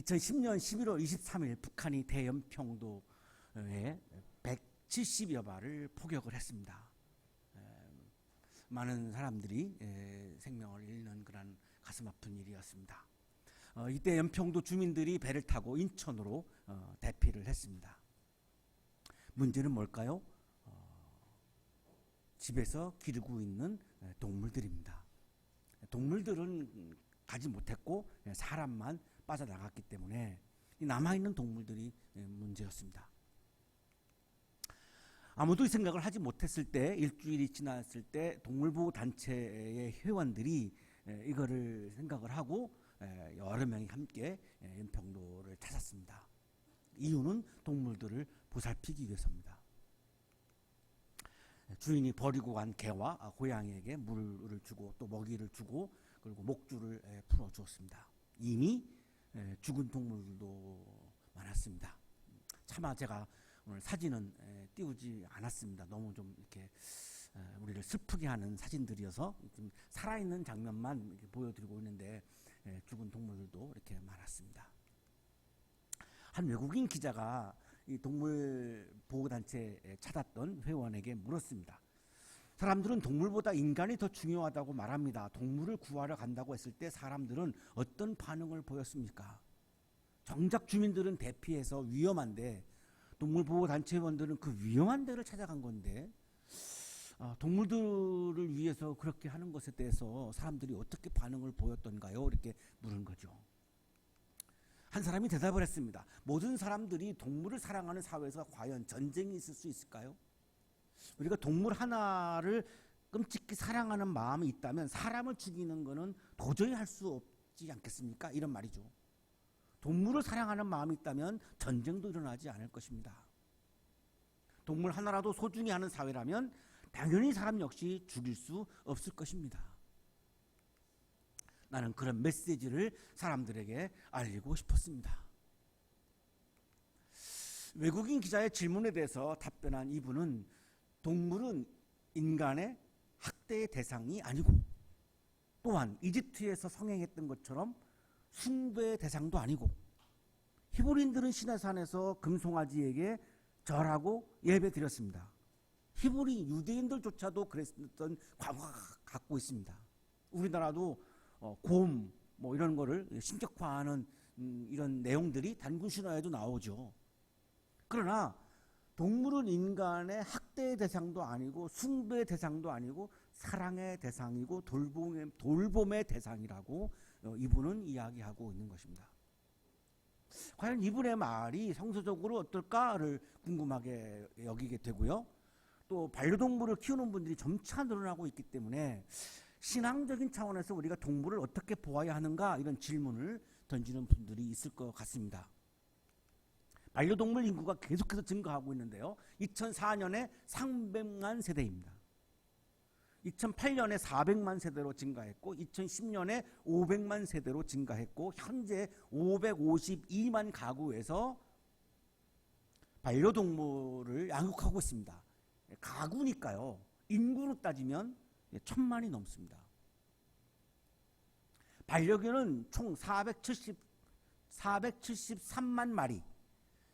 2010년 11월 23일 북한이 대연평도에 170여 발을 포격을 했습니다. 에, 많은 사람들이 에, 생명을 잃는 그런 가슴 아픈 일이었습니다. 어, 이때 연평도 주민들이 배를 타고 인천으로 어, 대피를 했습니다. 문제는 뭘까요? 어, 집에서 기르고 있는 에, 동물들입니다. 동물들은 가지 못했고 에, 사람만 빠져나갔기 때문에 이 남아있는 동물들이 에, 문제였습니다. 아무도 이 생각을 하지 못했을 때 일주일이 지났을 때 동물보호 단체의 회원들이 에, 이거를 생각을 하고 에, 여러 명이 함께 에, 연평도를 찾았습니다. 이유는 동물들을 보살피기 위해서입니다. 주인이 버리고 간 개와 아, 고양이에게 물을 주고 또 먹이를 주고 그리고 목줄을 에, 풀어 주었습니다. 이미 에, 죽은 동물들도 많았습니다. 차마 제가 오늘 사진은 에, 띄우지 않았습니다. 너무 좀 이렇게 에, 우리를 슬프게 하는 사진들이어서 좀 살아있는 장면만 보여드리고 있는데 에, 죽은 동물들도 이렇게 많았습니다. 한 외국인 기자가 이 동물 보호 단체에 찾았던 회원에게 물었습니다. 사람들은 동물보다 인간이 더 중요하다고 말합니다. 동물을 구하러 간다고 했을 때 사람들은 어떤 반응을 보였습니까? 정작 주민들은 대피해서 위험한데 동물 보호 단체 회원들은 그 위험한 데를 찾아간 건데 아, 동물들을 위해서 그렇게 하는 것에 대해서 사람들이 어떻게 반응을 보였던가요? 이렇게 물은 거죠. 한 사람이 대답을 했습니다. 모든 사람들이 동물을 사랑하는 사회에서 과연 전쟁이 있을 수 있을까요? 우리가 동물 하나를 끔찍히 사랑하는 마음이 있다면 사람을 죽이는 것은 도저히 할 수 없지 않겠습니까? 이런 말이죠. 동물을 사랑하는 마음이 있다면 전쟁도 일어나지 않을 것입니다. 동물 하나라도 소중히 하는 사회라면 당연히 사람 역시 죽일 수 없을 것입니다. 나는 그런 메시지를 사람들에게 알리고 싶었습니다. 외국인 기자의 질문에 대해서 답변한 이분은 동물은 인간의 학대의 대상이 아니고 또한 이집트에서 성행했던 것처럼 숭배의 대상도 아니고 히브리인들은 시내산에서 금송아지에게 절하고 예배 드렸습니다. 히브리 유대인들조차도 그랬던 과거가 갖고 있습니다. 우리나라도 어, 곰, 뭐 이런 거를 신격화하는 음, 이런 내용들이 단군 신화에도 나오죠. 그러나 동물은 인간의 학대의 대상도 아니고 숭배의 대상도 아니고 사랑의 대상이고 돌봄의, 돌봄의 대상이라고 어, 이분은 이야기하고 있는 것입니다. 과연 이분의 말이 성서적으로 어떨까를 궁금하게 여기게 되고요. 또 반려동물을 키우는 분들이 점차 늘어나고 있기 때문에 신앙적인 차원에서 우리가 동물을 어떻게 보아야 하는가 이런 질문을 던지는 분들이 있을 것 같습니다. 반려동물 인구가 계속해서 증가하고 있는데요. 2004년에 300만 세대입니다. 2008년에 400만 세대로 증가했고 2010년에 500만 세대로 증가했고 현재 552만 가구에서 반려동물을 양육하고 있습니다. 가구니까요. 인구로 따지면 천만이 넘습니다. 반려견은 총 470, 473만 마리.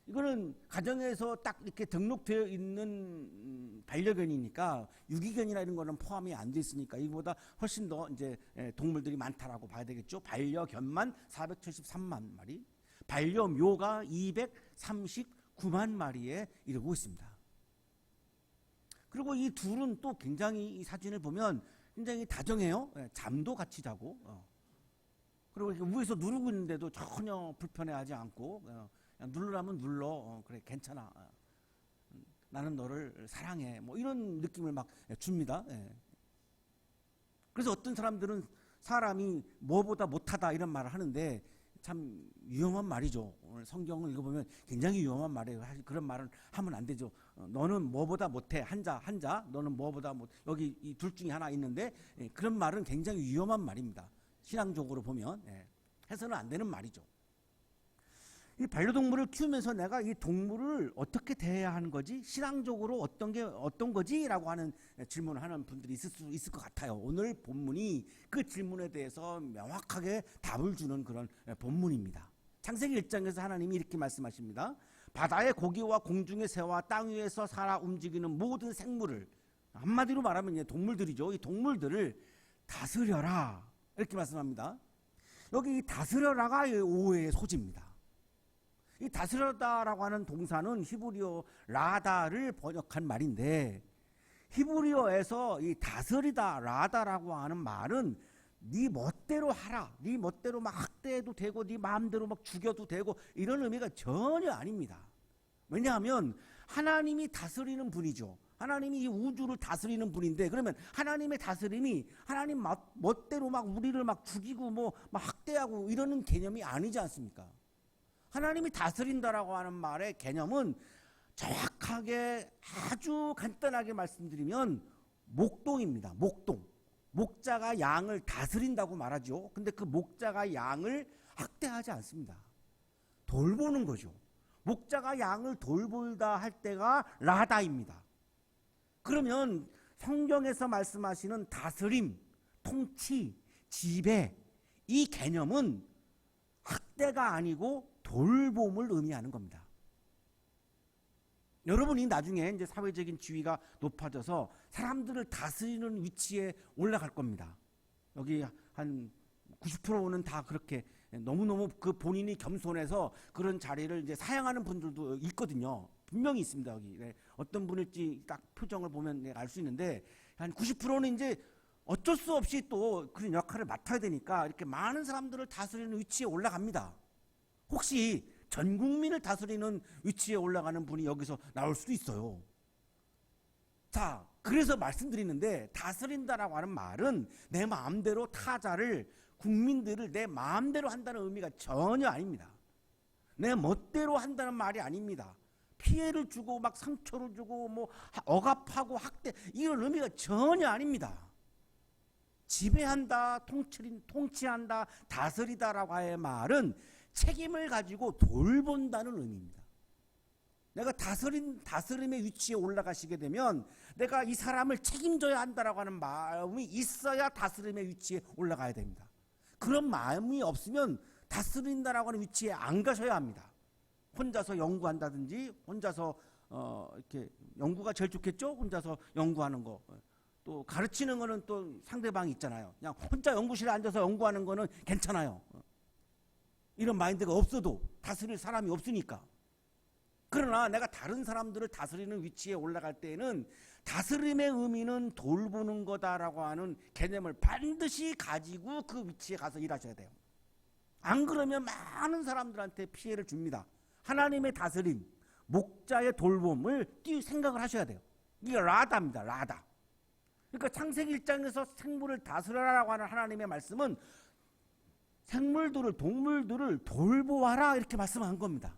이거는 가정에서 딱 이렇게 등록되어 있는 음, 반려견이니까 유기견이나 이런 거는 포함이 안 돼 있으니까 이보다 훨씬 더 이제 에, 동물들이 많다라고 봐야 되겠죠. 반려견만 473만 마리, 반려묘가 239만 마리에 이르고 있습니다. 그리고 이 둘은 또 굉장히 이 사진을 보면 굉장히 다정해요. 예, 잠도 같이 자고. 어. 그리고 이렇게 위에서 누르고 있는데도 전혀 불편해하지 않고 누르라면 눌러. 어, 그래 괜찮아. 어. 음, 나는 너를 사랑해. 뭐 이런 느낌을 막 줍니다. 예. 그래서 어떤 사람들은 사람이 뭐보다 못하다 이런 말을 하는데 참 위험한 말이죠. 오늘 성경을 읽어보면 굉장히 위험한 말이에요. 사실 그런 말은 하면 안 되죠. 어, 너는 뭐보다 못해 한자 한자 너는 뭐보다 못 여기 이 둘 중에 하나 있는데 예, 그런 말은 굉장히 위험한 말입니다. 신앙적으로 보면 예, 해서는 안 되는 말이죠. 이 반려동물을 키우면서 내가 이 동물을 어떻게 대해야 하는 거지? 신앙적으로 어떤 게 어떤 거지?라고 하는 질문을 하는 분들이 있을 수 있을 것 같아요. 오늘 본문이 그 질문에 대해서 명확하게 답을 주는 그런 본문입니다. 창세기 1장에서 하나님이 이렇게 말씀하십니다. 바다의 고기와 공중의 새와 땅 위에서 살아 움직이는 모든 생물을 한마디로 말하면 동물들이죠. 이 동물들을 다스려라 이렇게 말씀합니다. 여기 이 다스려라가 이 오해의 소지입니다. 이 다스려다라고 하는 동사는 히브리어 라다를 번역한 말인데 히브리어에서 이 다스리다 라다라고 하는 말은 네 멋대로 하라. 네 멋대로 막 학대해도 되고 네 마음대로 막 죽여도 되고 이런 의미가 전혀 아닙니다. 왜냐하면 하나님이 다스리는 분이죠. 하나님이 이 우주를 다스리는 분인데 그러면 하나님의 다스림이 하나님 멋- 멋대로 막 우리를 막 죽이고 뭐 막 학대하고 이러는 개념이 아니지 않습니까? 하나님이 다스린다라고 하는 말의 개념은 정확하게 아주 간단하게 말씀드리면 목동입니다. 목동. 목자가 양을 다스린다고 말하죠. 근데 그 목자가 양을 학대하지 않습니다. 돌보는 거죠. 목자가 양을 돌보다 할 때가 라다입니다. 그러면 성경에서 말씀하시는 다스림, 통치, 지배 이 개념은 학대가 아니고 돌봄을 의미하는 겁니다. 여러분이 나중에 이제 사회적인 지위가 높아져서 사람들을 다스리는 위치에 올라갈 겁니다. 여기 한 90%는 다 그렇게 너무너무 그 본인이 겸손해서 그런 자리를 이제 사양하는 분들도 있거든요. 분명히 있습니다. 여기. 네. 어떤 분일지 딱 표정을 보면 네, 알수 있는데 한 90%는 이제 어쩔 수 없이 또 그런 역할을 맡아야 되니까 이렇게 많은 사람들을 다스리는 위치에 올라갑니다. 혹시 전 국민을 다스리는 위치에 올라가는 분이 여기서 나올 수도 있어요. 자, 그래서 말씀드리는데 다스린다라고 하는 말은 내 마음대로 타자를 국민들을 내 마음대로 한다는 의미가 전혀 아닙니다. 내 멋대로 한다는 말이 아닙니다. 피해를 주고 막 상처를 주고 뭐 하- 억압하고 학대 이런 의미가 전혀 아닙니다. 지배한다, 통치, 통치한다, 다스리다라고 할 말은 책임을 가지고 돌본다는 의미입니다. 내가 다스린 다스림의 위치에 올라가시게 되면 내가 이 사람을 책임져야 한다라고 하는 마음이 있어야 다스림의 위치에 올라가야 됩니다. 그런 마음이 없으면 다스린다라고 하는 위치에 안 가셔야 합니다. 혼자서 연구한다든지 혼자서 어 이렇게 연구가 제일 좋겠죠? 혼자서 연구하는 거. 또 가르치는 거는 또 상대방이 있잖아요. 그냥 혼자 연구실에 앉아서 연구하는 거는 괜찮아요. 이런 마인드가 없어도 다스릴 사람이 없으니까. 그러나 내가 다른 사람들을 다스리는 위치에 올라갈 때에는 다스림의 의미는 돌보는 거다라고 하는 개념을 반드시 가지고 그 위치에 가서 일하셔야 돼요. 안 그러면 많은 사람들한테 피해를 줍니다. 하나님의 다스림, 목자의 돌봄을 띄 생각을 하셔야 돼요. 이게 라다입니다. 라다. 그러니까 창세기 1장에서 생물을 다스려라라고 하는 하나님의 말씀은 생물들을 동물들을 돌보아라 이렇게 말씀한 겁니다.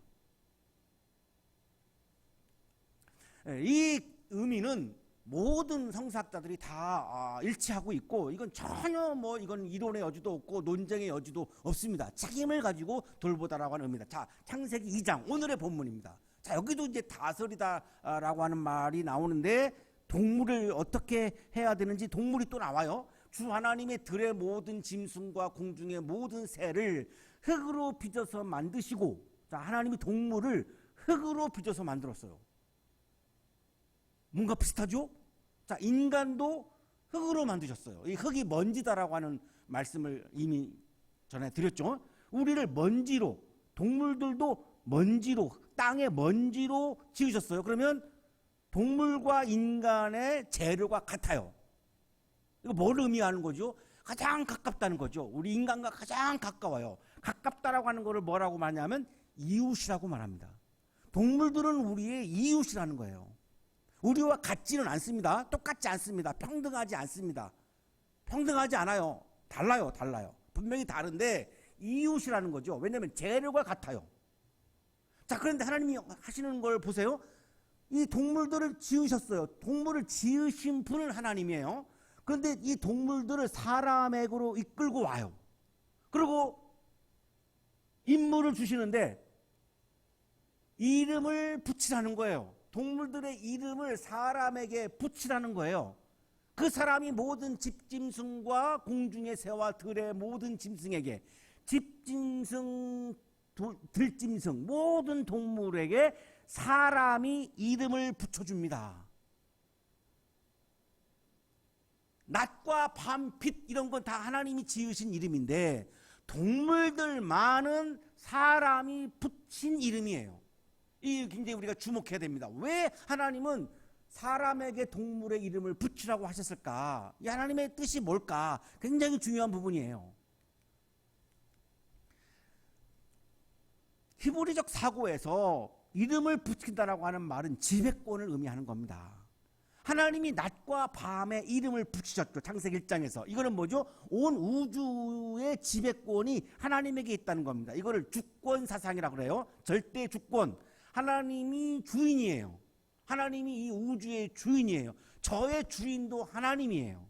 예, 이 의미는 모든 성사학자들이 다 아, 일치하고 있고 이건 전혀 뭐 이건 이론의 여지도 없고 논쟁의 여지도 없습니다. 책임을 가지고 돌보다라고 하는 의미다. 자, 창세기 2장 오늘의 본문입니다. 자, 여기도 이제 다스리다라고 하는 말이 나오는데 동물을 어떻게 해야 되는지 동물이 또 나와요. 주 하나님의 들의 모든 짐승과 공중의 모든 새를 흙으로 빚어서 만드시고 자, 하나님이 동물을 흙으로 빚어서 만들었어요. 뭔가 비슷하죠? 자, 인간도 흙으로 만드셨어요. 이 흙이 먼지다라고 하는 말씀을 이미 전에 드렸죠. 우리를 먼지로, 동물들도 먼지로, 땅의 먼지로 지으셨어요. 그러면 동물과 인간의 재료가 같아요. 이거 뭘 의미하는 거죠? 가장 가깝다는 거죠. 우리 인간과 가장 가까워요. 가깝다라고 하는 거를 뭐라고 말하냐면 이웃이라고 말합니다. 동물들은 우리의 이웃이라는 거예요. 우리와 같지는 않습니다. 똑같지 않습니다. 평등하지 않습니다. 평등하지 않아요. 달라요, 달라요. 분명히 다른데 이웃이라는 거죠. 왜냐하면 재료가 같아요. 자, 그런데 하나님이 하시는 걸 보세요. 이 동물들을 지으셨어요. 동물을 지으신 분은 하나님이에요. 그런데 이 동물들을 사람에게로 이끌고 와요. 그리고 인물을 주시는데 이름을 붙이라는 거예요. 동물들의 이름을 사람에게 붙이라는 거예요. 그 사람이 모든 집짐승과 공중의 새와 들의 모든 짐승에게 집짐승 도- 들짐승 모든 동물에게 사람이 이름을 붙여줍니다. 낮과 밤, 빛 이런 건 다 하나님이 지으신 이름인데 동물들만은 사람이 붙인 이름이에요. 이 굉장히 우리가 주목해야 됩니다. 왜 하나님은 사람에게 동물의 이름을 붙이라고 하셨을까? 이 하나님의 뜻이 뭘까? 굉장히 중요한 부분이에요. 히브리적 사고에서 이름을 붙인다라고 하는 말은 지배권을 의미하는 겁니다. 하나님이 낮과 밤에 이름을 붙이셨죠. 창세기 1장에서. 이거는 뭐죠? 온 우주의 지배권이 하나님에게 있다는 겁니다. 이거를 주권 사상이라고 그래요. 절대 주권. 하나님이 주인이에요. 하나님이 이 우주의 주인이에요. 저의 주인도 하나님이에요.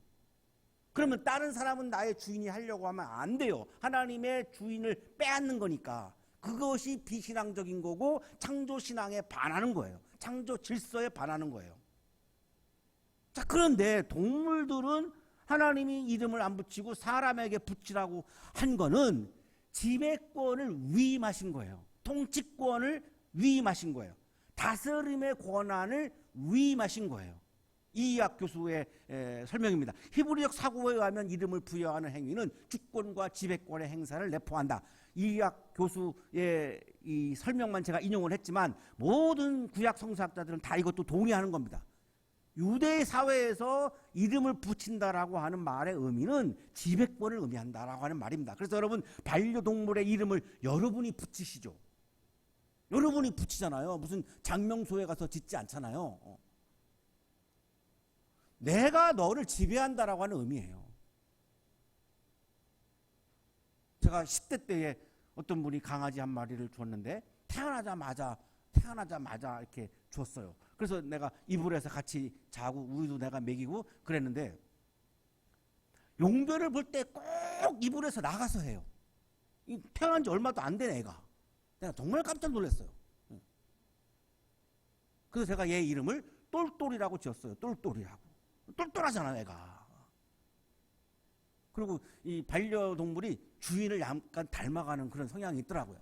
그러면 다른 사람은 나의 주인이 하려고 하면 안 돼요. 하나님의 주인을 빼앗는 거니까. 그것이 비신앙적인 거고 창조 신앙에 반하는 거예요. 창조 질서에 반하는 거예요. 자, 그런데 동물들은 하나님이 이름을 안 붙이고 사람에게 붙이라고 한 거는 지배권을 위임하신 거예요. 통치권을 위임하신 거예요. 다스림의 권한을 위임하신 거예요. 이학 교수의 에, 설명입니다. 히브리적 사고에 의하면 이름을 부여하는 행위는 주권과 지배권의 행사를 내포한다. 이학 교수의 이 설명만 제가 인용을 했지만 모든 구약 성서학자들은 다 이것도 동의하는 겁니다. 유대 사회에서 이름을 붙인다라고 하는 말의 의미는 지배권을 의미한다라고 하는 말입니다. 그래서 여러분 반려동물의 이름을 여러분이 붙이시죠. 여러분이 붙이잖아요. 무슨 장명소에 가서 짓지 않잖아요. 어. 내가 너를 지배한다라고 하는 의미예요. 제가 10대 때에 어떤 분이 강아지 한 마리를 줬는데 태어나자마자 태어나자마자 이렇게 줬어요. 그래서 내가 이불에서 같이 자고 우유도 내가 먹이고 그랬는데 용별을 볼 때 꼭 이불에서 나가서 해요. 이 태어난 지 얼마도 안 된 애가. 내가 정말 깜짝 놀랐어요. 응. 그래서 제가 얘 이름을 똘똘이라고 지었어요. 똘똘이라고. 똘똘하잖아, 애가. 그리고 이 반려동물이 주인을 약간 닮아가는 그런 성향이 있더라고요.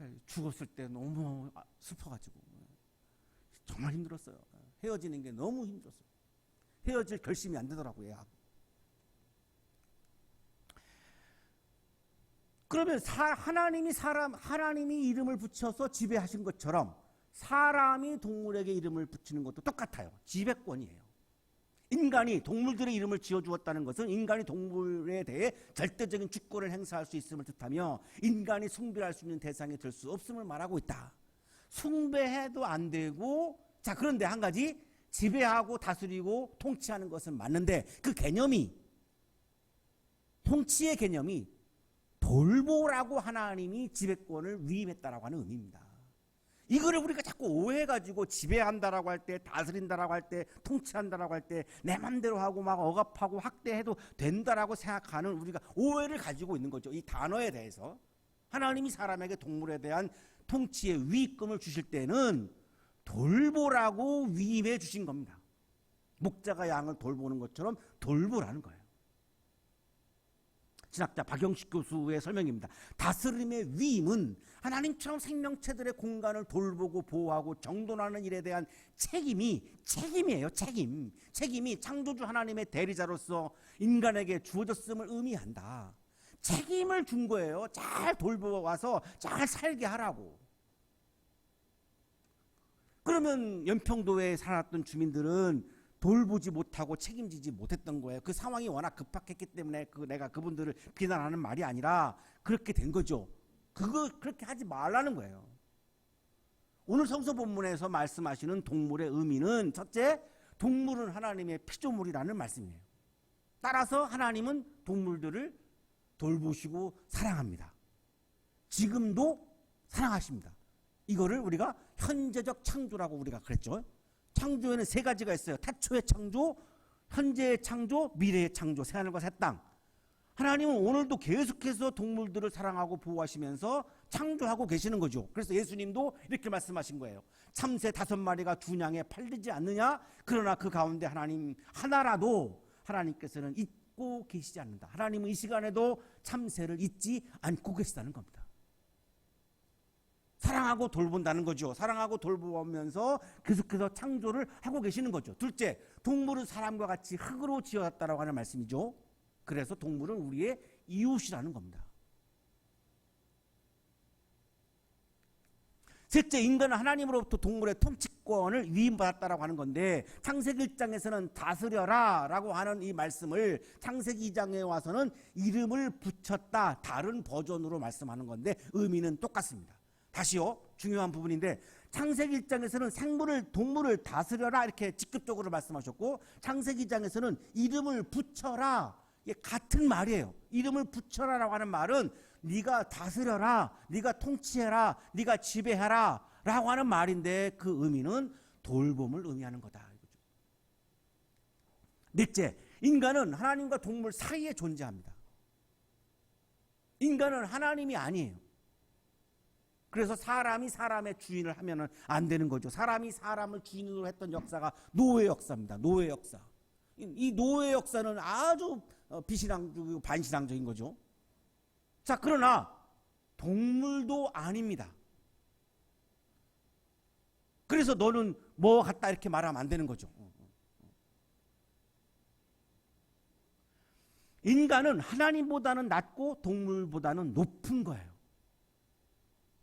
예. 예, 죽었을 때 너무 아, 슬퍼가지고 예. 정말 힘들었어요. 예. 헤어지는 게 너무 힘들었어요. 헤어질 결심이 안 되더라고요. 얘하고. 그러면 사- 하나님이 사람 하나님이 이름을 붙여서 지배하신 것처럼 사람이 동물에게 이름을 붙이는 것도 똑같아요. 지배권이에요. 인간이 동물들의 이름을 지어 주었다는 것은 인간이 동물에 대해 절대적인 주권을 행사할 수 있음을 뜻하며 인간이 숭배할 수 있는 대상이 될 수 없음을 말하고 있다. 숭배해도 안 되고 자 그런데 한 가지 지배하고 다스리고 통치하는 것은 맞는데 그 개념이 통치의 개념이 돌보라고 하나님이 지배권을 위임했다라고 하는 의미입니다. 이거를 우리가 자꾸 오해가지고 지배한다라고 할 때, 다스린다라고 할 때, 통치한다라고 할 때, 내 맘대로 하고 막 억압하고 학대해도 된다라고 생각하는 우리가 오해를 가지고 있는 거죠. 이 단어에 대해서. 하나님이 사람에게 동물에 대한 통치의 위임금을 주실 때는 돌보라고 위임해 주신 겁니다. 목자가 양을 돌보는 것처럼 돌보라는 거예요. 신학자 박영식 교수의 설명입니다. 다스림의 위임은 하나님처럼 생명체들의 공간을 돌보고 보호하고 정돈하는 일에 대한 책임이 책임이에요. 책임. 책임이 창조주 하나님의 대리자로서 인간에게 주어졌음을 의미한다. 책임을 준 거예요. 잘 돌보아서 잘 살게 하라고. 그러면 연평도에 살았던 주민들은 돌보지 못하고 책임지지 못했던 거예요. 그 상황이 워낙 급박했기 때문에 그 내가 그분들을 비난하는 말이 아니라 그렇게 된 거죠. 그거 그렇게 하지 말라는 거예요. 오늘 성서 본문에서 말씀하시는 동물의 의미는 첫째, 동물은 하나님의 피조물이라는 말씀이에요. 따라서 하나님은 동물들을 돌보시고 사랑합니다. 지금도 사랑하십니다. 이거를 우리가 현재적 창조라고 우리가 그랬죠. 창조에는 세 가지가 있어요. 태초의 창조, 현재의 창조, 미래의 창조, 새하늘과 새 땅. 하나님은 오늘도 계속해서 동물들을 사랑하고 보호하시면서 창조하고 계시는 거죠. 그래서 예수님도 이렇게 말씀하신 거예요. 참새 다섯 마리가 두 냥에 팔리지 않느냐? 그러나 그 가운데 하나님 하나라도 하나님께서는 잊고 계시지 않는다. 하나님은 이 시간에도 참새를 잊지 않고 계시다는 겁니다. 사랑하고 돌본다는 거죠. 사랑하고 돌보면서 계속해서 창조를 하고 계시는 거죠. 둘째, 동물은 사람과 같이 흙으로 지어졌다라고 하는 말씀이죠. 그래서 동물은 우리의 이웃이라는 겁니다. 셋째, 인간은 하나님으로부터 동물의 통치권을 위임받았다라고 하는 건데 창세기 1장에서는 다스려라라고 하는 이 말씀을 창세기 2장에 와서는 이름을 붙였다 다른 버전으로 말씀하는 건데 의미는 똑같습니다. 다시요. 중요한 부분인데 창세기 1장에서는 생물을 동물을 다스려라 이렇게 직접적으로 말씀하셨고 창세기 2장에서는 이름을 붙여라 같은 말이에요. 이름을 붙여라라고 하는 말은 네가 다스려라, 네가 통치해라, 네가 지배하라라고 하는 말인데 그 의미는 돌봄을 의미하는 거다. 이거죠. 넷째, 인간은 하나님과 동물 사이에 존재합니다. 인간은 하나님이 아니에요. 그래서 사람이 사람의 주인을 하면은 안 되는 거죠. 사람이 사람을 주인으로 했던 역사가 노예 역사입니다. 노예 역사. 이- 이 노예 역사는 아주 어, 비신앙적이고 반신앙적인 거죠. 자, 그러나 동물도 아닙니다. 그래서 너는 뭐 같다 이렇게 말하면 안 되는 거죠. 인간은 하나님보다는 낮고 동물보다는 높은 거예요.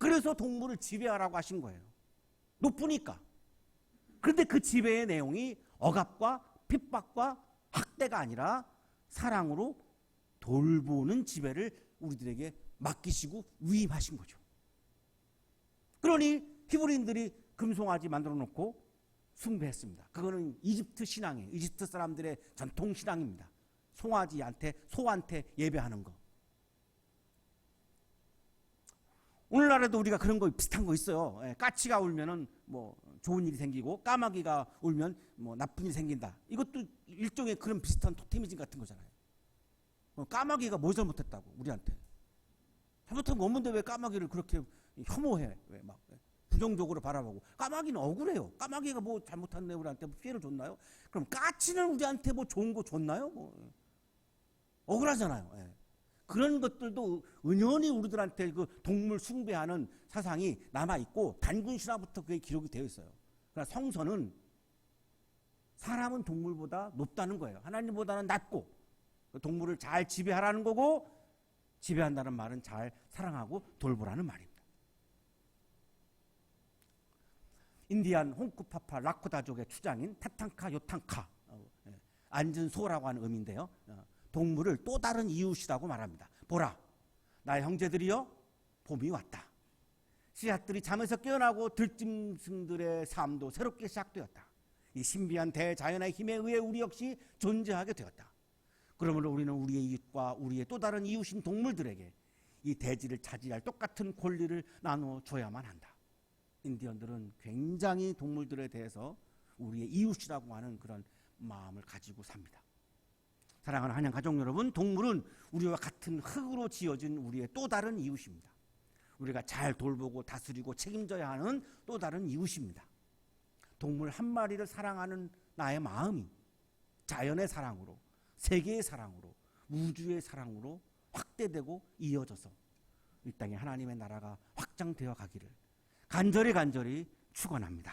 그래서 동물을 지배하라고 하신 거예요. 높으니까. 그런데 그 지배의 내용이 억압과 핍박과 학대가 아니라 사랑으로 돌보는 지배를 우리들에게 맡기시고 위임하신 거죠. 그러니 히브리인들이 금송아지 만들어 놓고 숭배했습니다. 그거는 이집트 신앙이에요. 이집트 사람들의 전통 신앙입니다. 송아지한테 소한테 예배하는 거. 오늘날에도 우리가 그런 거 비슷한 거 있어요. 예, 까치가 울면은 뭐 좋은 일이 생기고 까마귀가 울면 뭐 나쁜 일이 생긴다. 이것도 일종의 그런 비슷한 토테미즘 같은 거잖아요. 어, 까마귀가 뭐 잘못했다고 우리한테 잘못한 거 없는데 왜 까마귀를 그렇게 혐오해? 왜 막 부정적으로 바라보고 까마귀는 억울해요. 까마귀가 뭐 잘못한 내 우리한테 뭐 피해를 줬나요? 그럼 까치는 우리한테 뭐 좋은 거 줬나요? 뭐 억울하잖아요. 예. 그런 것들도 은연히 우리들한테 그 동물 숭배하는 사상이 남아 있고 단군 신화부터 그게 기록이 되어 있어요. 그러나 성서는 사람은 동물보다 높다는 거예요. 하나님보다는 낮고 그 동물을 잘 지배하라는 거고 지배한다는 말은 잘 사랑하고 돌보라는 말입니다. 인디안 홍쿠파파 라쿠다족의 추장인 타탕카 요탕카 어, 예, 앉은 소라고 하는 의미인데요. 어, 동물을 또 다른 이웃이라고 말합니다. 보라, 나의 형제들이여 봄이 왔다. 씨앗들이 잠에서 깨어나고 들짐승들의 삶도 새롭게 시작되었다. 이 신비한 대자연의 힘에 의해 우리 역시 존재하게 되었다. 그러므로 우리는 우리의 이웃과 우리의 또 다른 이웃인 동물들에게 이 대지를 차지할 똑같은 권리를 나눠 줘야만 한다. 인디언들은 굉장히 동물들에 대해서 우리의 이웃이라고 하는 그런 마음을 가지고 삽니다. 사랑하는 한양 가족 여러분, 동물은 우리와 같은 흙으로 지어진 우리의 또 다른 이웃입니다. 우리가 잘 돌보고 다스리고 책임져야 하는 또 다른 이웃입니다. 동물 한 마리를 사랑하는 나의 마음이 자연의 사랑으로, 세계의 사랑으로, 우주의 사랑으로 확대되고 이어져서 이 땅에 하나님의 나라가 확장되어 가기를 간절히 간절히 축원합니다.